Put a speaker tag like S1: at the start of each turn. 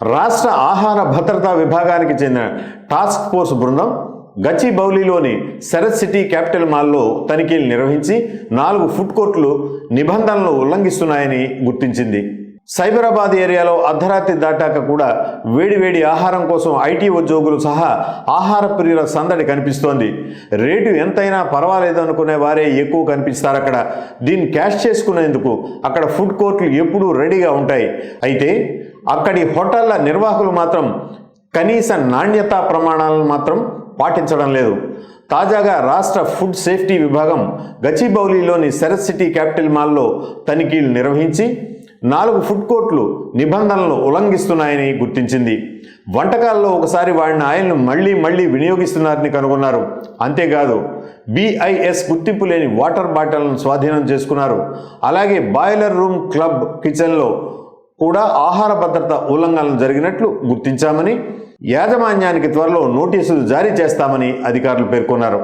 S1: రాష్ట్ర ఆహార భద్రతా విభాగానికి చెందిన టాస్క్ ఫోర్స్ బృందం గచ్చిబౌలిలోని శరత్ సిటీ క్యాపిటల్ మాల్లో తనిఖీలు నిర్వహించి నాలుగు ఫుడ్ కోర్టులు నిబంధనలు ఉల్లంఘిస్తున్నాయని గుర్తించింది. సైబరాబాద్ ఏరియాలో అర్ధరాత్రి దాటాక కూడా వేడివేడి ఆహారం కోసం ఐటీ ఉద్యోగులు సహా ఆహార ప్రియుల సందడి కనిపిస్తోంది. రేటు ఎంతైనా పర్వాలేదు అనుకునే వారే ఎక్కువ కనిపిస్తారు అక్కడ. దీన్ని క్యాష్ చేసుకునేందుకు అక్కడ ఫుడ్ కోర్టులు ఎప్పుడూ రెడీగా ఉంటాయి. అయితే అక్కడి హోటళ్ళ నిర్వాహకులు మాత్రం కనీస నాణ్యతా ప్రమాణాలను మాత్రం పాటించడం లేదు. తాజాగా రాష్ట్ర ఫుడ్ సేఫ్టీ విభాగం గచ్చిబౌలిలోని శరత్ సిటీ క్యాపిటల్ మాల్లో తనిఖీలు నిర్వహించి నాలుగు ఫుడ్ కోర్టులు నిబంధనలు ఉల్లంఘిస్తున్నాయని గుర్తించింది. వంటకాల్లో ఒకసారి వాడిన ఆయిల్ను మళ్ళీ మళ్ళీ వినియోగిస్తున్నారని కనుగొన్నారు. అంతేకాదు బిఐఎస్ గుర్తింపు లేని వాటర్ బాటిల్ను స్వాధీనం చేసుకున్నారు. అలాగే బాయిలర్ రూమ్ క్లబ్ కిచెన్లో కూడా ఆహార భద్రత ఉల్లంఘనలు జరిగినట్లు గుర్తించామని యాజమాన్యానికి త్వరలో నోటీసులు జారీ చేస్తామని అధికారులు పేర్కొన్నారు.